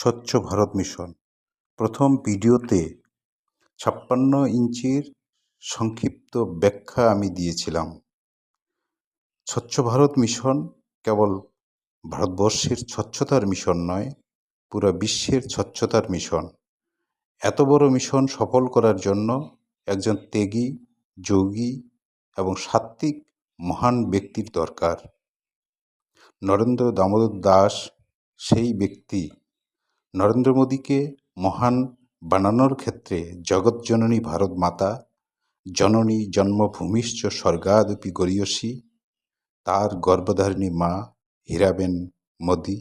স্বচ্ছ ভারত মিশন। প্রথম ভিডিওতে ছাপ্পান্ন ইঞ্চির সংক্ষিপ্ত ব্যাখ্যা আমি দিয়েছিলাম। স্বচ্ছ ভারত মিশন কেবল ভারতবর্ষের স্বচ্ছতার মিশন নয়, পুরো বিশ্বের স্বচ্ছতার মিশন। এত বড় মিশন সফল করার জন্য একজন ত্যাগী, যোগী এবং সাত্ত্বিক মহান ব্যক্তির দরকার। নরেন্দ্র দামোদর দাস সেই ব্যক্তি নরেন্দ্র মোদীকে মহান বানানোর ক্ষেত্রে জগৎজননী ভারত মাতা, জননী জন্মভূমিশ্চ স্বর্গাদপি গরীয়সী, তার গর্ভধারিণী মা হীরাবেন মোদী,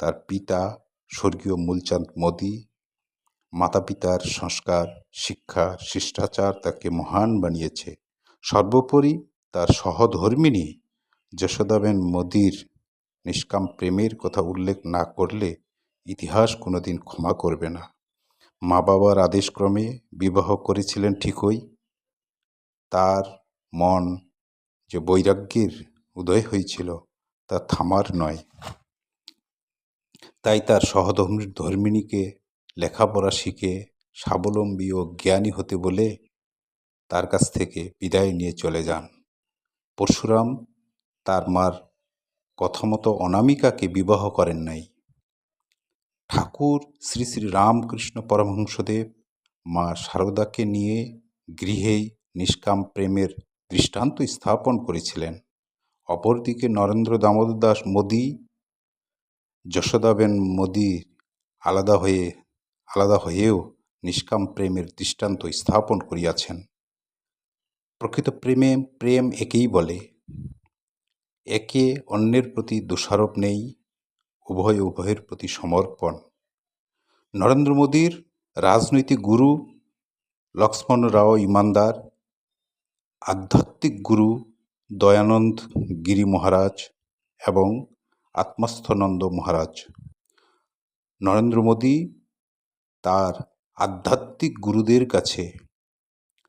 তার পিতা স্বর্গীয় মূলচাঁদ মোদী মাতা পিতার সংস্কার, শিক্ষা, শিষ্টাচার তাকে মহান বানিয়েছে। সর্বোপরি তার সহধর্মিণী যশোদাবেন মোদীর নিষ্কাম প্রেমের কথা উল্লেখ না করলে ইতিহাস কোনোদিন ক্ষমা করবে না। মা বাবার আদেশক্রমে বিবাহ করেছিলেন ঠিকই। তার মন যে বৈরাগ্যের উদয় হয়েছিল তা থামার নয়। তাই তার সহধর্মী ধর্মিণীকে লেখাপড়া শিখে স্বাবলম্বী ও জ্ঞানী হতে বলে তার কাছ থেকে বিদায় নিয়ে চলে যান। পরশুরাম তার মার কথামতো অনামিকাকে বিবাহ করেন নাই। ঠাকুর শ্রী শ্রী রামকৃষ্ণ পরমহংসদেব মা সারদাকে নিয়ে গৃহেই নিষ্কাম প্রেমের দৃষ্টান্ত স্থাপন করেছিলেন। অপরদিকে নরেন্দ্র দামোদর দাস মোদী যশোদাবেন মোদী আলাদা হয়ে, আলাদা হয়েও নিষ্কাম প্রেমের দৃষ্টান্ত স্থাপন করিয়াছেন। প্রকৃত প্রেমে, প্রেম একেই বলে। একে অন্যের প্রতি দোষারোপ নেই উভয় উভয়ের প্রতি সমর্পণ। নরেন্দ্র মোদীর রাজনৈতিক গুরু, লক্ষ্মণ রাও ইমানদার, আধ্যাত্মিক গুরু দয়ানন্দ গিরি মহারাজ এবং আত্মস্থনন্দ মহারাজ। নরেন্দ্র মোদী তার আধ্যাত্মিক গুরুদের কাছে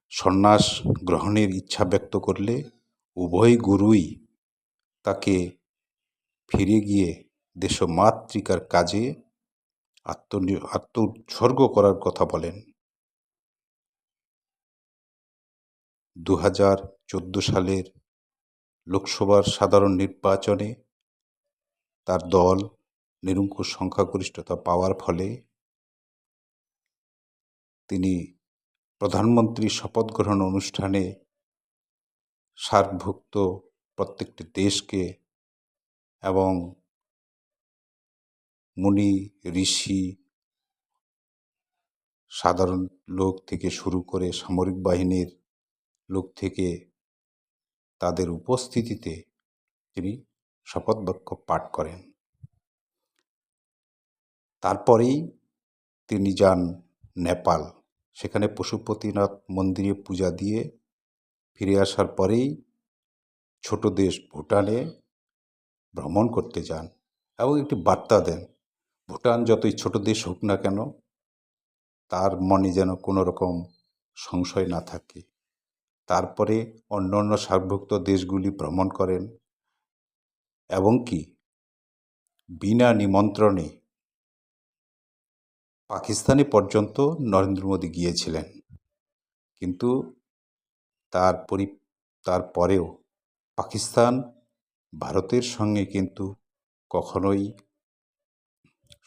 সন্ন্যাস গ্রহণের ইচ্ছা ব্যক্ত করলে উভয় গুরুই তাকে ফিরে গিয়ে দেশমাতৃকার কাজে আত্ম আত্ম উৎসর্গ করার কথা বলেন। দু হাজার চোদ্দ সালের লোকসভার সাধারণ নির্বাচনে তার দল নিরঙ্কুশ সংখ্যাগরিষ্ঠতা পাওয়ার ফলে তিনি প্রধানমন্ত্রী শপথ গ্রহণ অনুষ্ঠানে সার্কভুক্ত প্রত্যেকটি দেশকে এবং মুনি, ঋষি, সাধারণ লোক থেকে শুরু করে সামরিক বাহিনীর লোক থেকে তাদের উপস্থিতিতে তিনি শপথ বাক্য পাঠ করেন। তারপরেই তিনি যান নেপাল। সেখানে পশুপতিনাথ মন্দিরে পূজা দিয়ে ফিরে আসার পরেই ছোট দেশ ভুটানে ভ্রমণ করতে যান এবং একটি বার্তা দেন। ভুটান যতই ছোট দেশ হোক না কেন, তার মনে যেন কোনো রকম সংশয় না থাকে। তারপরে অন্য অন্য সার্কভুক্ত দেশগুলি ভ্রমণ করেন এবং কি বিনা নিমন্ত্রণে পাকিস্তানে পর্যন্ত নরেন্দ্র মোদী গিয়েছিলেন। কিন্তু তার পরি তারপরেও পাকিস্তান ভারতের সঙ্গে কিন্তু কখনোই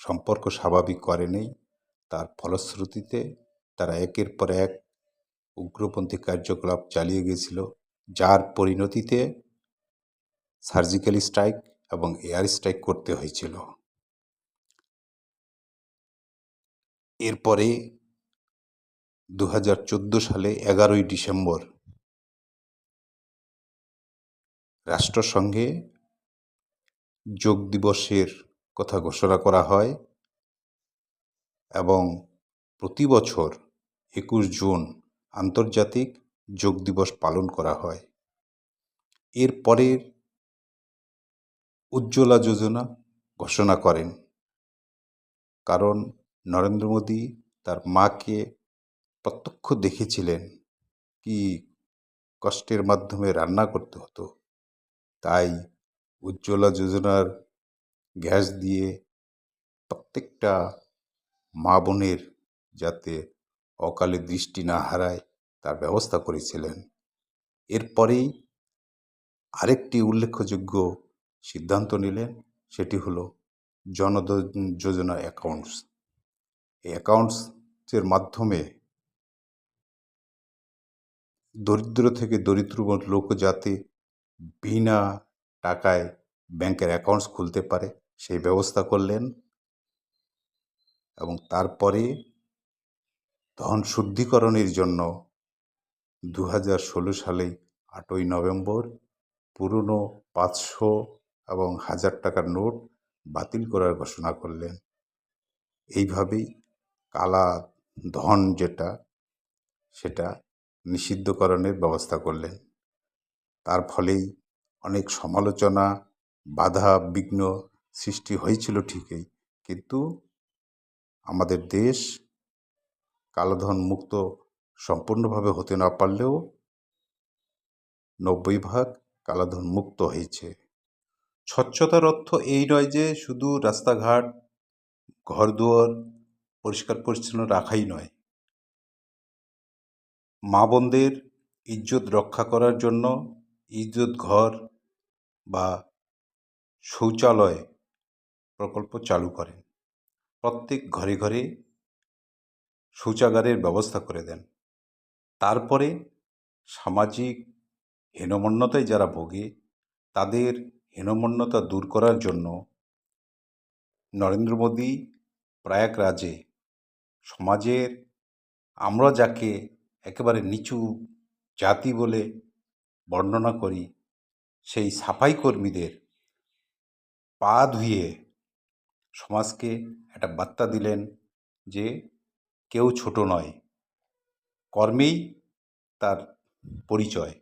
সম্পর্ক স্বাভাবিক করেনি তার ফলশ্রুতিতে তারা একের পর এক উগ্রপন্থী কার্যকলাপ চালিয়ে গিয়েছিল যার পরিণতিতে সার্জিক্যাল স্ট্রাইক এবং এয়ার স্ট্রাইক করতে হয়েছিল। এরপরে দু হাজার চোদ্দ সালে এগারোই ডিসেম্বর রাষ্ট্রসংঘে যোগ দিবসের কথা ঘোষণা করা হয় এবং প্রতি বছর একুশ জুন আন্তর্জাতিক যোগ দিবস পালন করা হয়। এর পরের উজ্জ্বলা যোজনা ঘোষণা করেন। কারণ নরেন্দ্র মোদী তার মাকে প্রত্যক্ষ দেখেছিলেন কি কষ্টের মাধ্যমে রান্না করতে হতো। তাই উজ্জ্বলা যোজনার গ্যাস দিয়ে প্রত্যেকটা মা বোনের যাতে অকালে দৃষ্টি না হারায়, তার ব্যবস্থা করেছিলেন। এরপরেই আরেকটি উল্লেখযোগ্য সিদ্ধান্ত নিলেন, সেটি হলো জনদ যোজনা অ্যাকাউন্টস। এই অ্যাকাউন্টসের মাধ্যমে দরিদ্র থেকে দরিদ্র লোক যাতে বিনা টাকায় ব্যাংকের অ্যাকাউন্টস খুলতে পারে, সেই ব্যবস্থা করলেন এবং তারপরে ধন শুদ্ধিকরণের জন্য দু হাজার ষোলো সালে আটই নভেম্বর পুরনো পাঁচশো এবং হাজার টাকার নোট বাতিল করার ঘোষণা করলেন। এইভাবেই কালা ধন যেটা, সেটা নিষিদ্ধকরণের ব্যবস্থা করলেন। তার ফলেই অনেক সমালোচনা বাধা বিঘ্ন সৃষ্টি হয়েছিল ঠিকই, কিন্তু আমাদের দেশ কালোধন মুক্ত সম্পূর্ণভাবে হতে না পারলেও নব্বই ভাগ কালাধন মুক্ত হয়েছে। স্বচ্ছতার অর্থ এই নয় যে শুধু রাস্তাঘাট, ঘরদুয়ার পরিষ্কার পরিচ্ছন্ন রাখাই নয়। মা বোনদের ইজ্জত রক্ষা করার জন্য ইজ্জত ঘর বা শৌচালয় প্রকল্প চালু করেন। প্রত্যেক ঘরে ঘরে শৌচাগারের ব্যবস্থা করে দেন। তারপরে সামাজিক হীনমন্যতায় যারা ভোগে, তাদের হীনমন্যতা দূর করার জন্য নরেন্দ্র মোদী প্রয়াগরাজে সমাজের আমরা যাকে একেবারে নিচু জাতি বলে বর্ণনা করি, সেই সাফাই কর্মীদের পা ধুয়ে সমাজকে একটা বার্তা দিলেন যে কেউ ছোট নয়। কর্মেই তার পরিচয়।